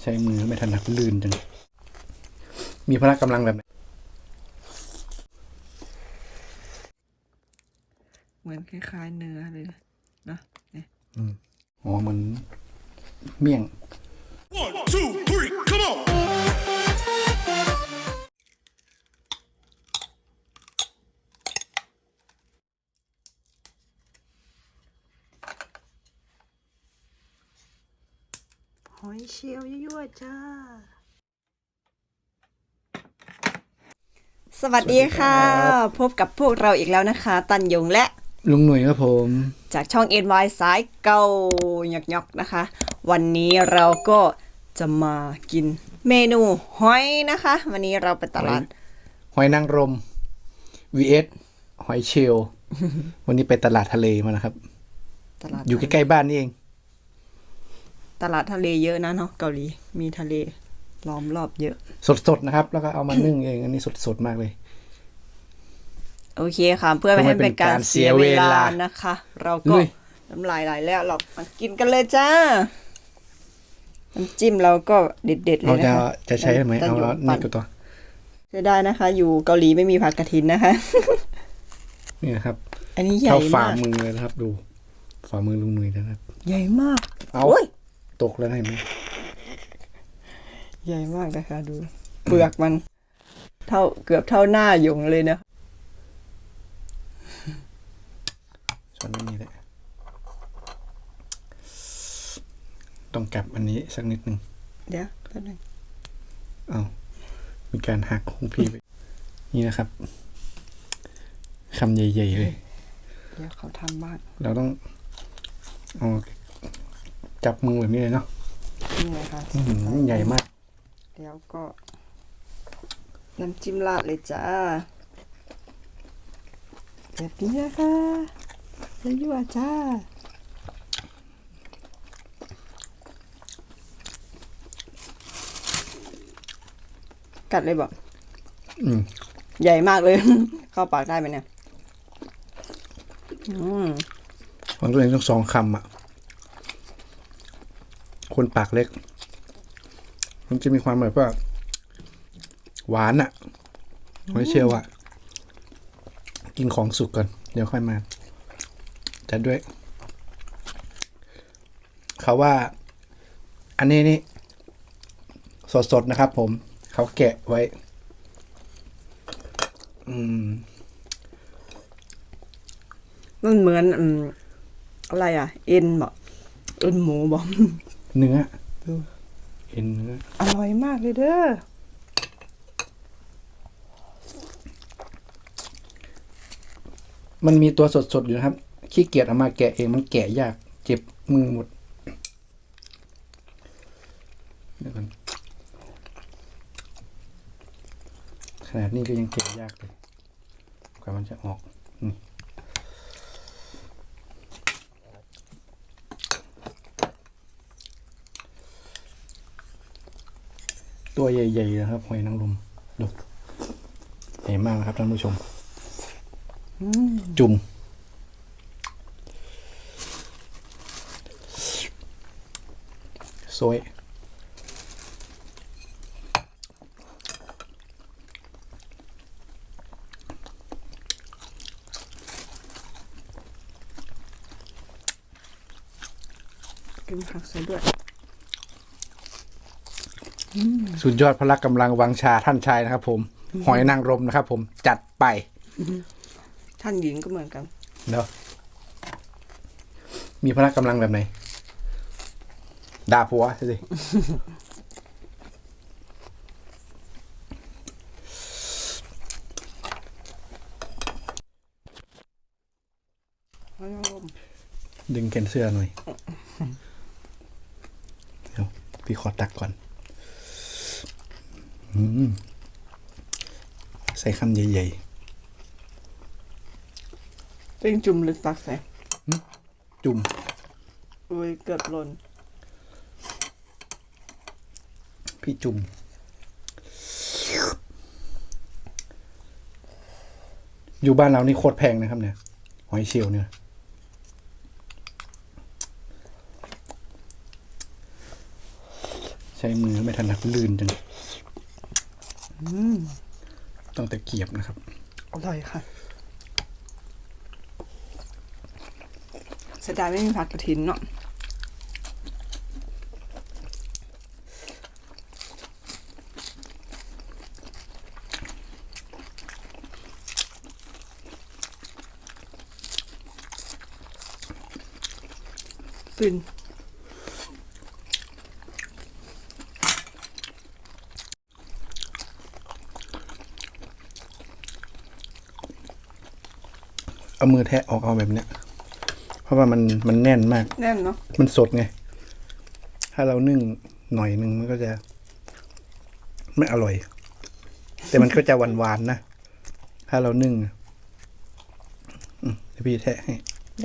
ใช้มือไม่ถนัดลื่นจัง มีพละกำลังแบบไหนเหมือนคล้ายๆเนื้อเลยนะเนี่ยอ๋อเหมือนเมี่ยง One, two, three, come on! เชลล์ยั่วๆจ้า สวัสดีค่ะ พบกับพวกเราอีกแล้วนะคะ ตันยงและ ลุงหนุ่ยครับผม จากช่อง NY สายเก่าหยอกๆนะคะ วันนี้เราก็จะมากินเมนูหอยนะคะ วันนี้เราไปตลาด หอยนางรม vs หอยเชลลวันนี้ไปตลาดทะเลมานะครับ ตลาดอยู่ใกล้ๆบ้านนี่เอง ตลาดทะเลเยอะนะเนาะเกาหลี มีทะเลล้อมรอบเยอะ สดๆนะครับ แล้วก็เอามานึ่งเอง อันนี้สดๆมากเลย โอเคค่ะ เพื่อไม่ให้เป็นการเสียเวลานะคะ เราก็ลุยน้ำลายไหลแล้วเรามากินกันเลยจ้าน้ำจิ้มเราก็เด็ดๆเลเรายนะจะคะจะใช้ไหมตันเอาหยงเอาปั่นี่ก็ตัวจะได้นะคะ อยู่เกาหลีไม่มีผักกระถินนะคะ นี่นะครับ อันนี้ใหญ่เท่าฝ่ามากมือเลยนะครับ ดู ฝ่ามือลุงหนุ่ยนะครับ ใหญ่มาก เอาโอ้ย ตกแล้วนะเห็นไหมใหญ่มากนะคะ ดู เปลือกมัน เท่าเกือบเท่าหน้าหยงเลยนะช้อนนี้แหละต้องกลับอันนี้สักนิดหนึ่งเดี๋ยวแป๊บนึงเอามีการหักของพี่ไปนี่นะครับคำใหญ่ๆเลย เดี๋ยวเขาทำบ้างเราต้องเอา จับมือแบบนี้เลยเนาะนี่นะคะอื้อหือใหญ่มาก แล้วก็น้ำจิ้มราดเลยจ้าแบบนี้นะคะยั่วๆจ้ากัดเลยบอกอืมใหญ่มากเลย เข้าปากได้ไหมเนี่ยอืมของตัวเองต้องสองคำอะ คนปากเล็ก มันจะมีความแบบว่า หวานอะหอยเชลล์อะ กินของสุกก่อน เดี๋ยวค่อยมาแต่ด้วย เขาว่า อันนี้นี่ สดๆนะครับผม เขาแกะไว้ อืมมันเหมือน อืม อะไรอะ เอ็นบอกเอ็นหมูบอก เนื้อเห็นเนื้ออร่อยมากเลยเด้อมันมีตัวสดๆอยู่นะครับ ขี้เกียจเอามาแกะเองมันแกะยากเจ็บมือหมดเดี๋ยวก่อนขนาดนี้ก็ยังแกะยากเลยกว่ามันจะออกนี่ ตัวใหญ่ๆนะครับหอยนางรมดูใหญ่มากนะครับท่านผู้ชมจุ่มโซยกินผักใส่ด้วย สุดยอดพละกำลังวังชาท่านชายนะครับ ผม หอยนางรมนะครับ ผมจัดไปท่านหญิงก็เหมือนกันเนาะมีพละกำลังแบบไหนด่าผัวสิดึงแขนเสื้อหน่อย เดี๋ยวพี่ขอตักก่อนอืม ใส่คำใหญ่เป็นจุ่มหรือตักใส่ๆ จุ่มอุ้ยเกือบหล่นพี่จุ่ม อยู่บ้านเรานี่โคตรแพงนะครับเนี่ย หอยเชลล์เนี่ยชใช้มือไม่ถนัดลื่นจัง ต้องตะเกียบนะครับ อร่อยค่ะเสียดายไม่มีผักกระถินเนาะฟิน เอามือแทะออกเอาแบบเนี้ย เพราะว่ามันมันแน่นมาก แน่นเนาะมันสดไง ถ้าเรานึ่งหน่อยหนึ่งมันก็จะ ไม่อร่อย แต่มันก็จะหวานหวานๆนะ ถ้าเรานึ่งอืมเดี๋ยวพี่แทะให้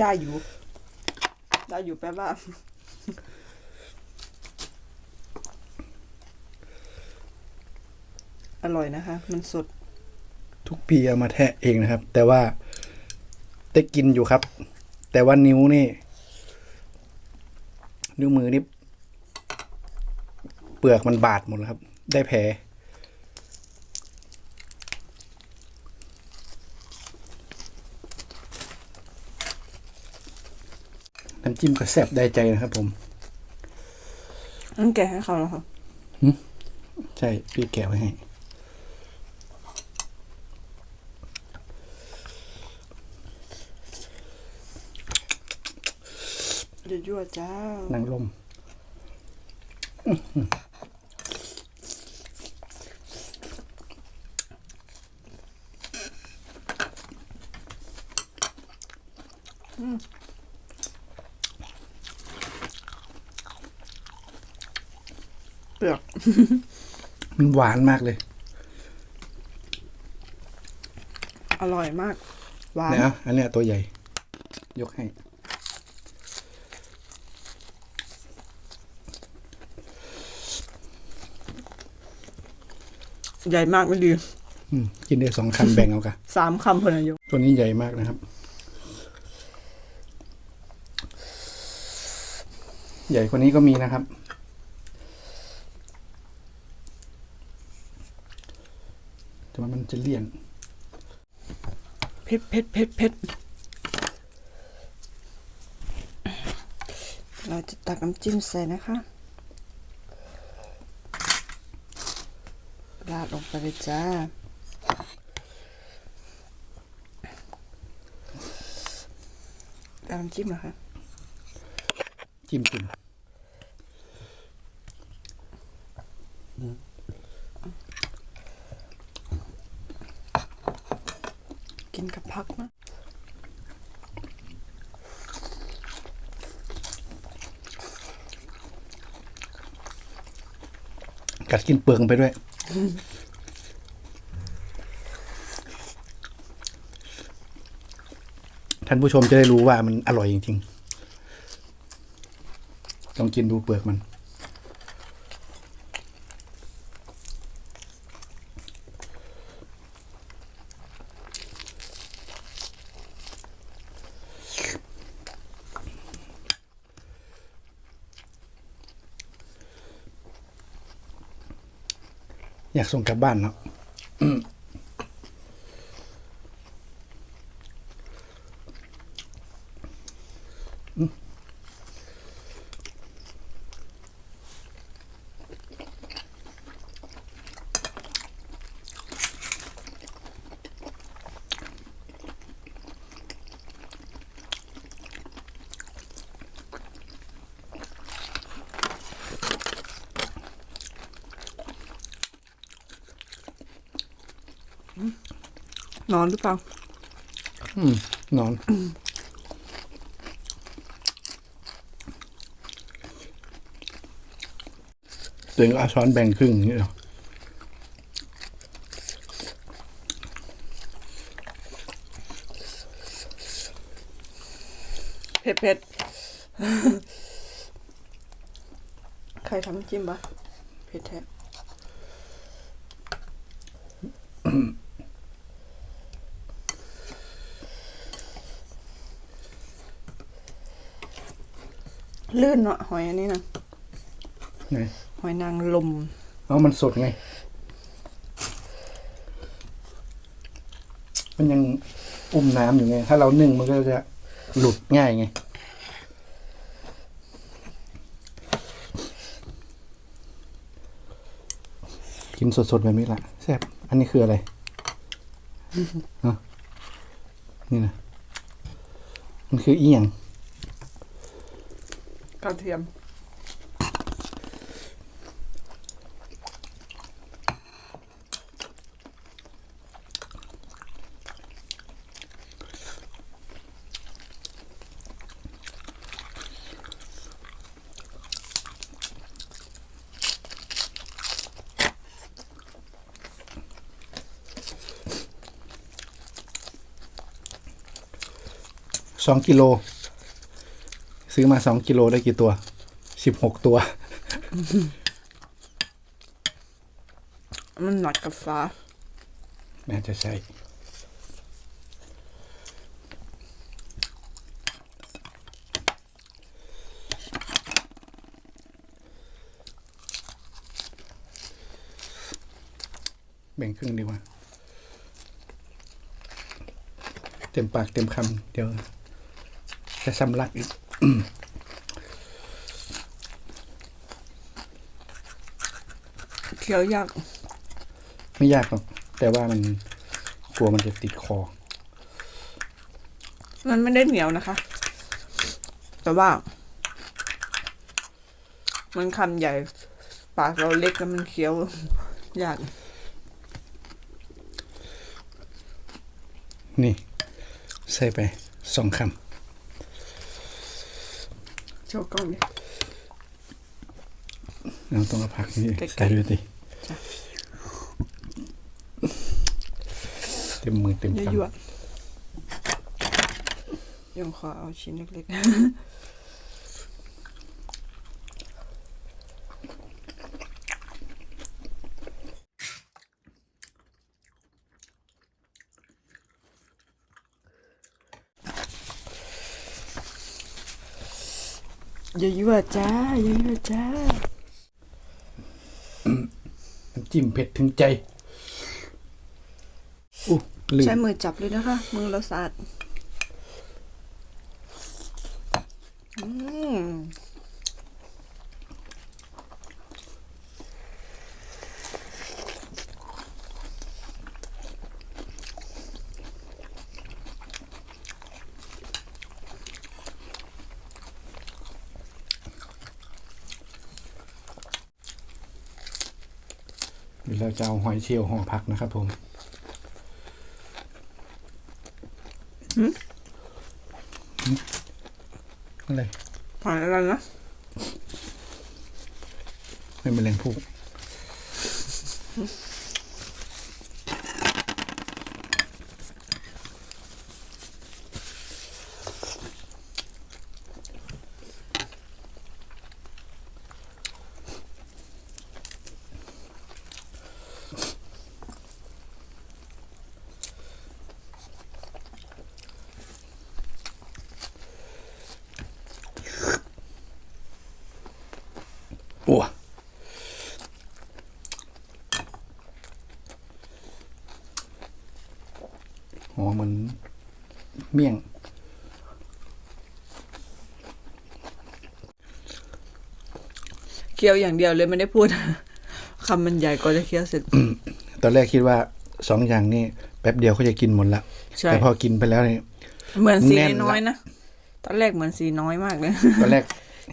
ได้อยู่ ได้อยู่แปลว่า อร่อยนะคะ มันสด ทุกปีเอามาแทะเองนะครับ แต่ว่า ได้กินอยู่ครับ แต่ว่านิ้วนี่ นิ้วมือนี่เปลือกมันบาดหมดแล้วครับ ได้แผลน้ำจิ้มก็แซ่บได้ใจนะครับผมนั่นแกะให้เขาแล้วค่ะใช่ พี่แกะไว้ให้ เดี๋ยวยั่วจ้านางลมเปลือก มันหวานมากเลย อร่อยมาก หวาน เนี่ยอะอันเนี้ยตัวใหญ่ ยกให้ ใหญ่มากไม่ดีอืมกินได้สองคำแบ่งเอาค่ะสามคำพนายกตัวนี้ใหญ่มากนะครับ ใหญ่กว่านี้ก็มีนะครับ แต่ว่ามันจะเลี่ยนเผ็ดเผ็ดเผ็ดเผ็ดเราจะตักน้ำจิ้มใส่นะคะ ราดลงไปเลยจ้า ตามน้ำจิ้มเหรอคะ จิ้มจิ้มกินกับผักนะกัดกินเปลือกไปด้วย ท่านผู้ชมจะได้รู้ว่ามันอร่อยจริงๆต้องกินดูเปลือกมัน อยากส่งกลับบ้านเนาะ นอนหรือเปล่า อืมนอนตัวเองก็เอาช้อนแบ่งครึ่งอย่างนี้เหรอเผ็ดเผ็ดใครทำน้ำจิ้มปะเผ็ดแท้ ลื่นเนาะหอยอันนี้นะไหนหอยนางรมเอามันสดไง มันยังอุ้มน้ำอยู่ไง ถ้าเรานึ่งมันก็จะหลุดง่ายไง กินสดๆแบบนี้ละแซ่บอันนี้คืออะไรฮะนี่นะ มันคืออีหยัง กระเทียมสองกิโล ซื้อมาสองกิโลได้กี่ตัวสิบหกตัว มันหนักกับฟ้าน่าจะใช่แบ่งครึ่งดีกว่า เต็มปากเต็มคำเดี๋ยวจะสำลักอีก เคี้ยวยาก ไม่ยากหรอกแต่ว่ามันกลัวมันจะติดคอ มันไม่ได้เหนียวนะคะ แต่ว่า มันคำใหญ่ ปากเราเล็กแล้วมันเคี้ยวยาก นี่ ใส่ไปสองคโช ว์กล้องดิำเอาต้องเอาผักนี่ใกล้ๆใส่ด้วยดิจ้ะ เต็มมือเต็มยั่คำวๆยังขอเอาชิ้นเล็กๆ ยั่วๆจ้ายั่วๆจ้าน้ำจิ้มเผ็ดถึงใจอู้ลืมใช้มือจับเลยนะคะ มือเราสะอาดอืม เดี๋ยวเราจะเอาหอยเชลล์ห่อผักนะครับผมหืมอะไรผ่านอะไรนะไม่เป็นแรงพูก โอ้หอมเหมือนเมี่ยง เคี้ยวอย่างเดียวเลยไม่ได้พูด คำมันใหญ่ก็จะเคี้ยวเสร็จ ตอนแรกคิดว่าสองอย่างนี่แป๊บเดียวเขาจะกินหมดละ ใช่ แต่พอกินไปแล้วเนี่ย เหมือนสีแน่นละ น้อยนะ ตอนแรกเหมือนสีน้อยมากเลย ตอนแรก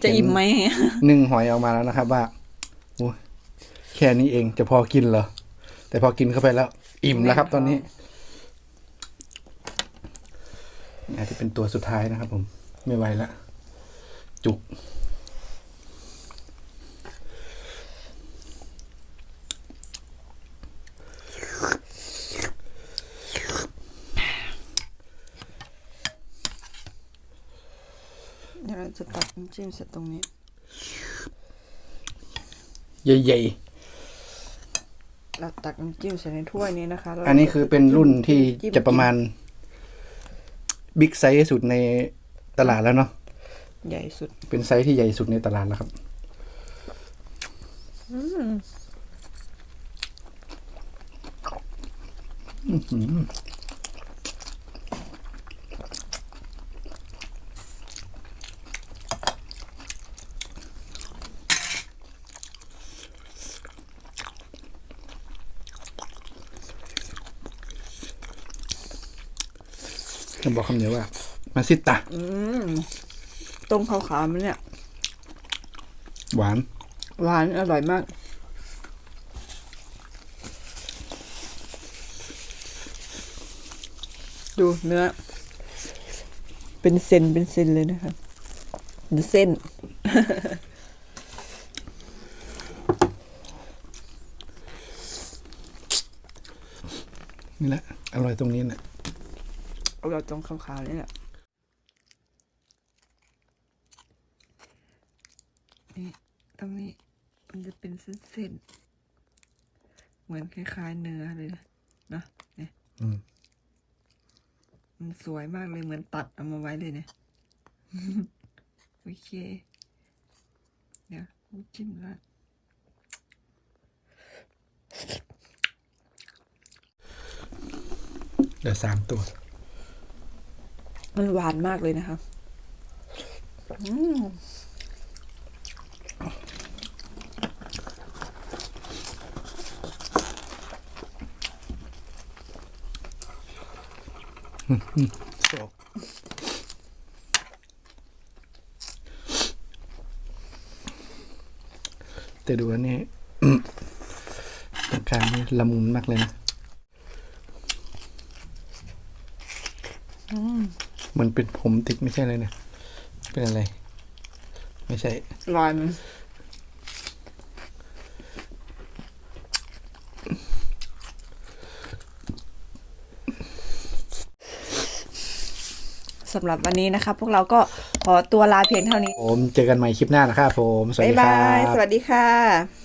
จะอิ่มไหมเห็นนึ่งหอยออกมาแล้วนะครับ ว่าโอ้ยแค่นี้เองจะพอกินเหรอ แต่พอกินเข้าไปแล้ว อิ่มแล้วครับ ตอนนี้นี่อาจจะเป็นตัวสุดท้ายนะครับผม ไม่ไหวละจุก เดี๋ยวเรา จะตักน้ำจิ้มเสร็จตรงนี้ ใหญ่เราตักน้ำจิ้มใส่ในถ้วยนี้นะคะแล้วๆ อันนี้คือเป็นรุ่นที่จิ้มจะประมาณบิ๊กไซส์สุดในตลาดแล้วเนาะ ใหญ่สุด เป็นไซส์ที่ใหญ่สุดในตลาดแล้วครับจะ บอกคำเดียวว่า มาซิตาต้มขาวๆมันเนี่ย หวาน หวานอร่อยมาก ดูเนื้อเป็นเซนเป็นเซนเลยนะคะดูเส้น นี่แหละ อร่อยตรงนี้แหละ เอาเราตรงขาวๆนี่แหละนี่ตรงนี้มันจะเป็นเส้นๆ เหมือนคล้ายๆเนื้อเลยนะเนอะเนี่ยอืมมันสวยมากเลยเหมือนตัดเอามาไว้เลยเนี่ย โอเค เดี๋ยวจิ้มละเดี๋ยวสามตัว มันหวานมากเลยนะคะแต่ดูอันนี้ตรงกลางนี่ละมุนมากเลยนะ มันเป็นผมติดไม่ใช่เลยเนี่ยเป็นอะไร ไม่ใช่ลอยมันสำหรับวันนี้นะคะพวกเราก็ขอตัวลาเพียงเท่านี้ ผมเจอกันใหม่คลิปหน้านะครับผม สวัสบ๊ายดีครับายบสวัสดีค่ะ